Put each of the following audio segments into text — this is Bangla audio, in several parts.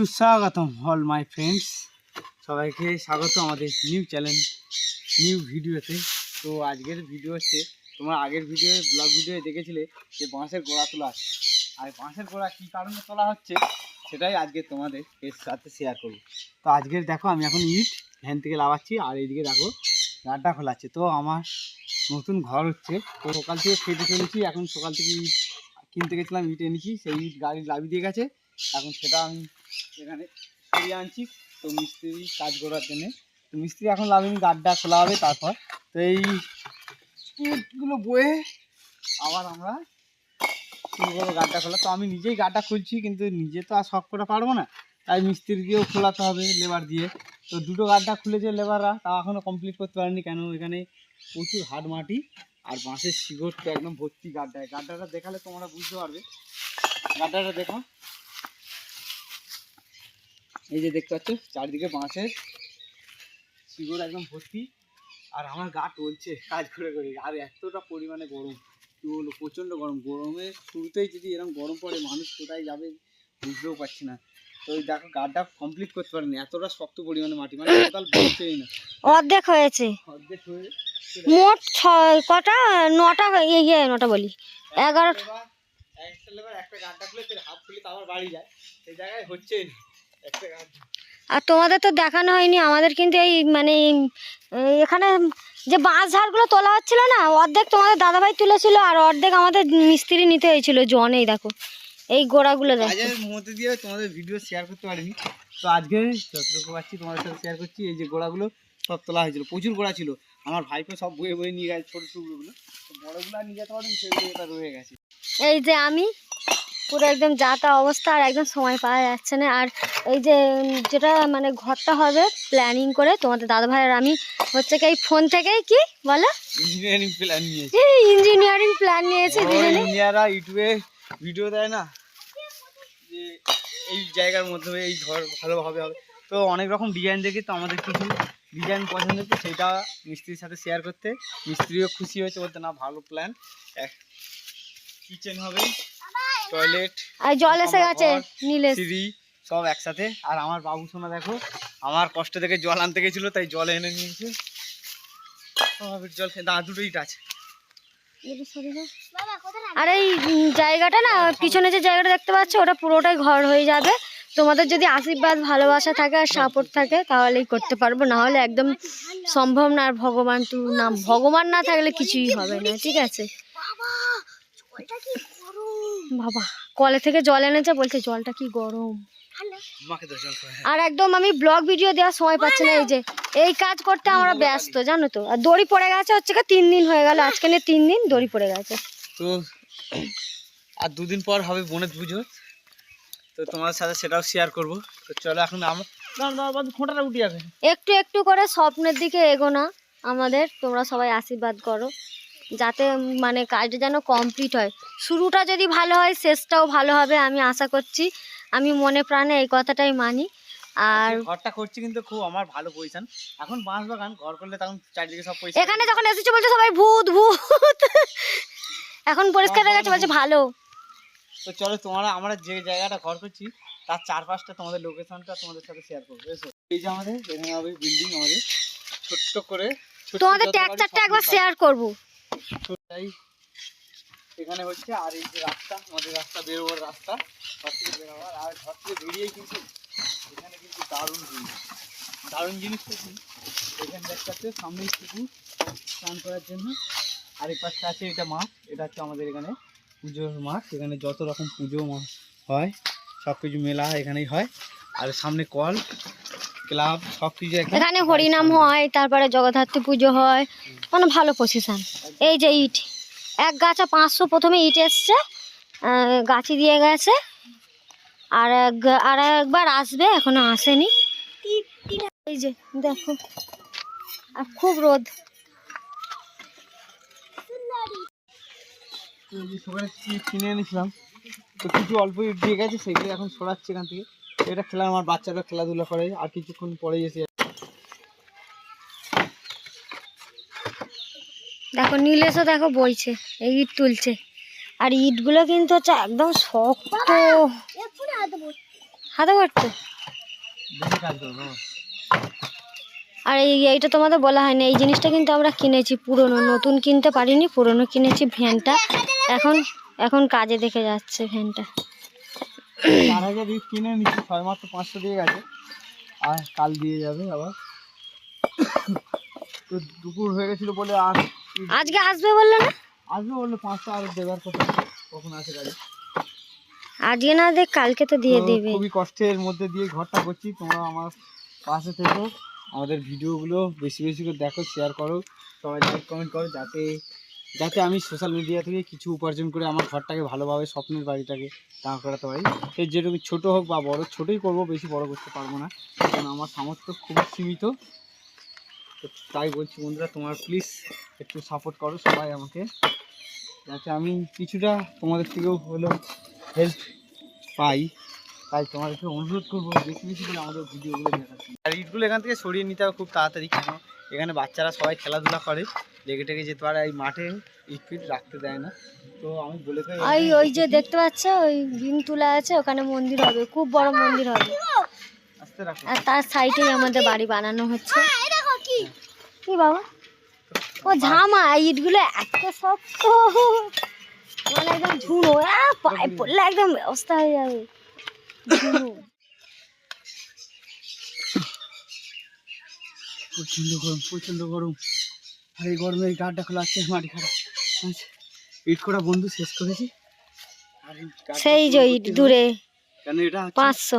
সুস্বাগতম অল মাই ফ্রেন্ডস সবাইকে স্বাগত আমাদের নিউ চ্যানেল নিউ ভিডিওতে তো আজকের ভিডিও হচ্ছে, তোমার আগের ভিডিও ব্লগ ভিডিও দেখেছিলে যে বাঁশের গোড়া তোলা আছে। আর বাঁশের গোড়া কী কারণে তোলা হচ্ছে, সেটাই আজকে তোমাদের এর সাথে শেয়ার করব। তো আজকের দেখো, আমি এখন ইট ভ্যান থেকে লাগাচ্ছি আর এইদিকে দেখো গাড্ডা খোলাচ্ছে। তো আমার নতুন ঘর হচ্ছে, তো সকাল থেকে খেতে চলেছি, এখন সকাল থেকে ইট কিনতে গেছিলাম, ইট এনেছি, সেই ইট গাড়ি লাভিয়ে দিয়ে গেছে। এখন সেটা আমি এখানে সরিয়ে আনছি। তো মিস্ত্রি কাজ করার জন্যে। তো মিস্ত্রি এখন লাভিনি গাড্ডা খোলা হবে তারপর। তো এই ইটগুলো বয়ে আবার আমরা গাড্ডা খোলা। তো আমি নিজেই গাড্ডা খুলছি, কিন্তু নিজে তো আর শখ করে পারব না। তাই মিস্ত্রি দিয়েও খোলাতে হবে লেবার দিয়ে। তো দুটো গাড্ডা খুলেছে লেবাররা তা এখনও কমপ্লিট করতে পারেনি। কেন এখানে প্রচুর হাট মাটি আর বাঁশের শিকড় তো একদম ভর্তি গাড্ডায় গাড্ডাটা দেখালে তোমরা বুঝতে পারবে। গাড্ডাটা দেখো। এই যে দেখতে পাচ্ছ চারিদিকে বাঁশের শিকড় একদম ভর্তি। আর আমার গা টলছে কাজ করে করে। আর এতটা পরিমাণে গরম। কি বলব প্রচণ্ড গরম। গরমে শুরুতেই যদি এরকম গরম পড়ে মানুষ কোথায় যাবে বুঝতেও পারছি না। তো দেখো গাড্ডা কমপ্লিট করতে পারেনি। এতটা শক্ত পরিমাণে মাটি। মানে টোটাল বলছেই না। অর্ধেক হয়েছে। অর্ধেক হয়ে মোট ছয় কটা? নটা ইয়ে নটা বলি। এগারো লেবার একটা লেবার একটা গাড্ডা খুলে হাত খুলে তো আবার বাড়ি যায়। সেই জায়গায় হচ্ছেই না। আর তোমাদের তো দেখানো হয়নি আমাদের কিন্তু এই মানে এখানে যে বাঁশ ঝাড়গুলো তোলা হচ্ছিল না অর্ধেক তোমাদের দাদাভাই তুলেছিল আর অর্ধেক আমাদের মিস্ত্রি নিতে হয়েছিল জন এই দেখো এই গোড়াগুলো দেখো। মধ্যে দিয়ে তোমাদের ভিডিও শেয়ার করতে পারিনি তো আজকে যতটুকু পাচ্ছি তোমাদের সাথে শেয়ার করছি এই যে গোড়াগুলো সব তোলা হয়েছিল প্রচুর গোড়া ছিল আমার ভাইপো সব বয়ে বয়ে নিয়ে গেছে ছোটো টুকরোগুলো বড়োগুলো আর নিয়ে যেতে পারিনি সেগুলো রয়ে গেছে। এই যে আমি পুরো একদম যা তা অবস্থা আর একদম সময় পাওয়া যাচ্ছে না। আর এই যে যেটা মানে ঘরটা হবে প্ল্যানিং করে তোমাদের দাদাভাই আর আমি হচ্ছে কি এই ফোন থেকেই কি বলো? ইঞ্জিনিয়ারিং প্ল্যান নিয়েছি। ইঞ্জিনিয়ারিং প্ল্যান নিয়েছি দুজনে। ইঞ্জিনিয়াররা ইউটিউবে ভিডিও দেয় না? যে এই জায়গার মধ্যে এই ঘর ভালোভাবে হবে। তো অনেক রকম ডিজাইন দেখি তো আমাদের কিছু ডিজাইন পছন্দ হচ্ছে সেটা মিস্ত্রির সাথে শেয়ার করতে। মিস্ত্রিও খুশি হয়েছে বলতে না ভালো প্ল্যান কিচেন হবে টয়লেট আর জল এসে গেছে নীলেশ। সিঁড়ি সব একসাথে। আর আমার বাবু সোনা দেখো আমার কষ্ট থেকে জল আনতে গেছিল তাই জল এনে নিয়েছে। স্বাভাবিক জল খেয়ে দাঁড়া দুটো ইট আছে আর এই জায়গাটা না পিছনে যে জায়গাটা দেখতে পাচ্ছ ওটা পুরোটাই ঘর হয়ে যাবে। তোমাদের যদি আশীর্বাদ ভালোবাসা থাকে আর সাপোর্ট থাকে তাহলেই করতে পারব। না হলে একদম সম্ভব না আর ভগবান তু না ভগবান না থাকলে কিছুই হবে না ঠিক আছে? বাবা কলে থেকে জল এনেছে বলছে জলটা কি গরম। মাকে তো জল খাওয়া আর একদম আমি ব্লগ ভিডিও দেওয়ার সময় পাচ্ছি না এই যে এই কাজ করতে আমরা ব্যস্ত জানো তো? আর দড়ি পড়ে গেছে হচ্ছে কি তিন দিন হয়ে গেল আজকে নিয়ে তিন দিন দড়ি পড়ে গেছে। তো আর দুদিন পর হবে বোনের পুজো। তো তোমার সাথে সেটাও শেয়ার করব। তো চলো এখন আমরা না না বাদ ফোঁটাটা উঠে যাবে একটু একটু করে স্বপ্নের দিকে এগোনা আমাদের। তোমরা সবাই আশীর্বাদ করো। যাতে মানে কাজটা যেন কমপ্লিট হয়। শুরুটা যদি ভালো হয় শেষটাও ভালো হবে আমি আশা করছি। আমি মনে প্রাণে এই কথাটাই মানি। আর ঘরটা করছি কিন্তু খুব আমার ভালো পজিশন এখন বাঁশ বাগান ঘর করলে তখন চারিদিকে সব পয়সা এখানে যখন এসেছে বলছে সবাই ভূত ভূত। এখন পরিষ্কার হয়ে গেছে বলছে ভালো। তো চলো তোমরা আমরা যে জায়গাটা ঘর করছি তার চারপাশটা তোমাদের লোকেশনটা তোমাদের সাথে শেয়ার করব এসো এই যে আমাদের বিল্ডিং আমাদের। ছোট্ট করে তোমাদের ট্যাকচারটা একবার শেয়ার করব। এখানে হচ্ছে আর এই যে রাস্তা আমাদের রাস্তা বেরোবার রাস্তা ঘর থেকে বেরোবার। আর ঘর থেকে বেরিয়েই কিন্তু এখানে কিন্তু দারুণ জিনিস। দারুণ জিনিসটা কি? এখানে দেখতে পাচ্ছ সামনেই পুকুর স্নান করার জন্য। আর এই পাশে আছে এটা মাঠ এটা হচ্ছে আমাদের এখানে পুজোর মাঠ। এখানে যত রকম পুজো মা- হয় সব কিছু মেলা এখানেই হয়। আর সামনে কল ক্লাব সব কিছু এখানে হরিনাম হয় তারপরে জগদ্ধাত্রী পুজো হয়। মানে ভালো পজিশন এই যে ইট। এক গাছা পাঁচশো প্রথমে ইট এসছে গাছি দিয়ে গেছে। আর এক- আর একবার আসবে, এখনও আসেনি। এই যে, দেখো। আর খুব রোদ। কিনে এনেছিলাম কিছু অল্প দিয়ে গেছে, সেগুলো এখন সরাচ্ছে এখান থেকে। এটা খেলা আমার বাচ্চারা খেলাধুলা করে, আর কিছুক্ষণ পরেই এসে দেখো, নীলেশও দেখো বইছে এই ইট তুলছে। আর ইটগুলো কিন্তু হচ্ছে একদম শক্ত। হাতে পড়তো আর এই এইটা তোমাদের বলা হয়নি, এই জিনিসটা কিন্তু আমরা কিনেছি পুরনো, নতুন কিনতে পারিনি, পুরনো কিনেছি ভ্যানটা। এখন এখন কাজে দেখে যাচ্ছে ভ্যানটা। দুপুর হয়ে গেছিল বলে আর আজকে আসবে বলল না? আসবে বলল পাঁচটা আর দেবার কথা। কখন আসে গাড়ি? আজকে না দেখ কালকে তো দিয়ে দেবে। খুবই কষ্টের মধ্যে দিয়ে ঘরটা করছি তোমরা আমার পাশে থেকো। আমাদের ভিডিওগুলো বেশি বেশি করে দেখো শেয়ার করো। সবাই লাইক কমেন্ট করো যাতে যাতে আমি সোশ্যাল মিডিয়া থেকে কিছু উপার্জন করে আমার ঘরটাকে ভালোভাবে স্বপ্নের বাড়িটাকে দাঁড় করাতে পারি। সে যেটুকু ছোটো হোক বা বড় ছোটোই করব বেশি বড় করতে পারব না। কারণ আমার সামর্থ্য খুবই সীমিত। তো তাই বলছি বন্ধুরা তোমার প্লিজ একটু সাপোর্ট করো সবাই আমাকে। যাতে আমি কিছুটা তোমাদের থেকেও হলেও হেল্প পাই। তাই তোমাদেরকে অনুরোধ করব বেশি বেশি করে আমাদের ভিডিওগুলো দেখাচ্ছি আর ইটগুলো এখান থেকে সরিয়ে নিতে হবে খুব তাড়াতাড়ি কেন? এখানে বাচ্চারা সবাই খেলাধুলা করে লেগে টেগে যেতে পারে এই মাঠে ইট ফিট রাখতে দেয় না। তো আমি বলে ওই ওই যে দেখতে পাচ্ছ ওই বিম তুলা আছে ওখানে মন্দির হবে খুব বড় মন্দির হবে। আর তার সাইডেই আমাদের বাড়ি বানানো হচ্ছে। কি বাবা? ও ঝামা ইটগুলো এত শক্ত। মানে একদম আহ, পায়ে পড়লে একদম ব্যবস্থা হয়ে যাবে। প্রচণ্ড গরম প্রচণ্ড গরম। আর এই গরমে এই গাড়টা খোলা আছে মাটি খারাপ আচ্ছা ইট করা বন্ধু শেষ করেছি। সেই যে ইট দূরে। কেন এটা পাঁচশো।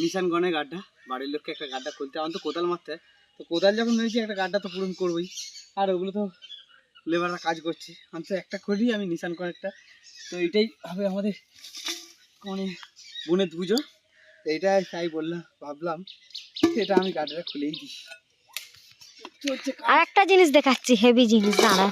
নিশানগণের গাড্ডা বাড়ির লোককে একটা গাড্ডা খুলতে আমার তো কোদাল মারতে হয়। তো কোদাল যখন নিয়েছি একটা গাড্ডা তো পূরণ করবোই। আর ওগুলো তো লেবাররা কাজ করছে। আমি তো একটা করি আমি নিশান একটা। তো এটাই হবে আমাদের মানে বোনের পুজো। তো এইটাই তাই বললাম ভাবলাম এটা আমি গাড্ডাটা খুলেই দিই। আর একটা জিনিস দেখাচ্ছি হেভি জিনিস দাঁড়াও।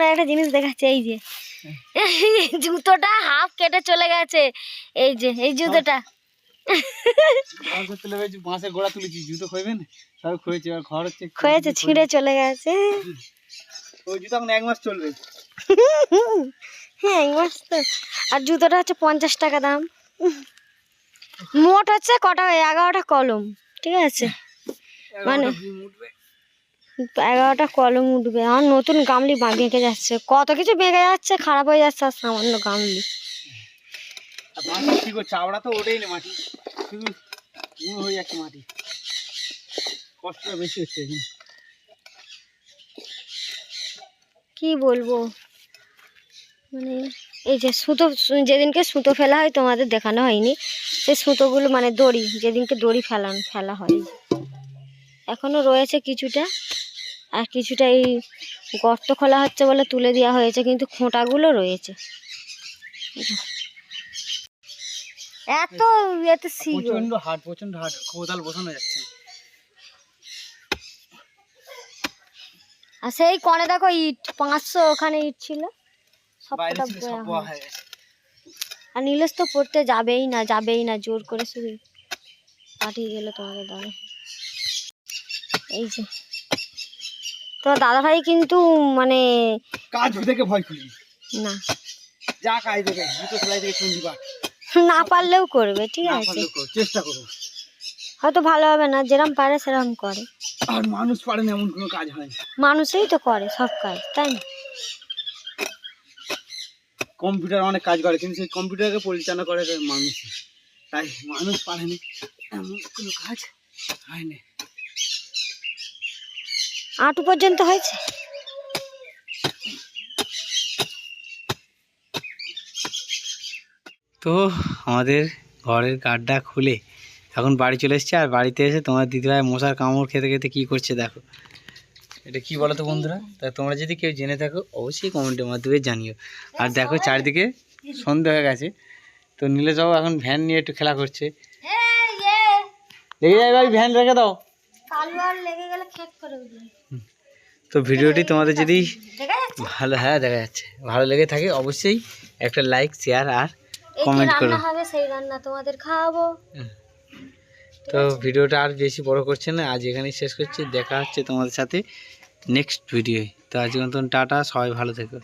না একটা জিনিস দেখাচ্ছি এই যে। জুতোটা হাফ কেটে চলে গেছে। এই যে এই জুতোটা। ঘর করতে লেগেছি বাঁশের গোড়া তুলেছি জুতো খইবে সব খয়েছে এবার ঘর হচ্ছে হয়েছে ছিঁড়ে চলে গেছে। ওই জুতো এখন এক মাস চলবে। হ্যাঁ মস্ত আর জুতোটা হচ্ছে পঞ্চাশ টাকা দাম। মোট হচ্ছে কটা এগারোটা কলম ঠিক আছে? মানে এগারোটা কলম উঠবে। আমার নতুন গামলি বেঁকে যাচ্ছে। কত কিছু বেঁকে যাচ্ছে খারাপ হয়ে যাচ্ছে আর সামান্য গামলি। আর চাবড়া তো ওঠেই না মাটি কি বলব? মানে এই যে সুতো, যেদিনকে সুতো ফেলা হয়, তোমাদের দেখানো হয়নি। সেই সুতোগুলো মানে দড়ি, যেদিনকে দড়ি ফেলান, ফেলা হয়। এখনও রয়েছে কিছুটা। আর কিছুটা এই গর্ত খোলা হচ্ছে বলে তুলে দেওয়া হয়েছে, কিন্তু খোঁটাগুলো রয়েছে। এত এত প্রচণ্ড হাট প্রচণ্ড হাট কোদাল বসানো যাচ্ছে। আর সেই কনে দেখো ইট পাঁচশো ওখানে ইট ছিল। আর নীলেশ তো পড়তে যাবেই না যাবেই না জোর করে শুধু পাঠিয়ে গেল তোমাকে দাদা। এই যে। তোমার দাদা ভাই কিন্তু মানে কাজ দেখে ভয় করি না। যা কাজ দেখে জুতো সেলাই থেকে চুন্ডি পাট না পারলেও করবে ঠিক আছে। চেষ্টা করো। হয়তো ভালো হবে না যেরকম পারে সেরকম করে। আর মানুষ পারে না এমন কোনো কাজ হয় মানুষই তো করে সব কাজ তাই না? কম্পিউটার অনেক কাজ করে কিন্তু সেই কম্পিউটারকে পরিচালনা করে মানুষ। তাই মানুষ পারে না এমন কোনো কাজ হয় না। আটু পর্যন্ত হয়েছে? তো আমাদের ঘরের গাড্ডা খুলে এখন বাড়ি চলে এসেছে আর বাড়িতে এসে তোমার দিদিভাই মশার কামড় খেতে খেতে কি করছে দেখো। এটা কি বলো তো বন্ধুরা? তা তোমরা যদি কেউ জেনে থাকো অবশ্যই কমেন্টের মাধ্যমে জানিও। আর দেখো চারিদিকে সন্ধে হয়ে গেছে। তো নীলেশ বাবু এখন ভ্যান নিয়ে একটু খেলা করছে। লেগে যাবে ভাই ভ্যান রেখে দাও। তো ভিডিওটি তোমাদের যদি ভালো হ্যাঁ দেখা যাচ্ছে। ভালো লেগে থাকে অবশ্যই একটা লাইক শেয়ার আর কমেন্ট করো রান্না হবে সেই রান্না তোমাদের খাওয়াবো। তো ভিডিওটা আর বেশি বড় করছে না আজ এখানেই শেষ করছি দেখা হচ্ছে তোমাদের সাথে নেক্সট ভিডিওয় তো আজকের মতন টাটা সবাই ভালো থেকো।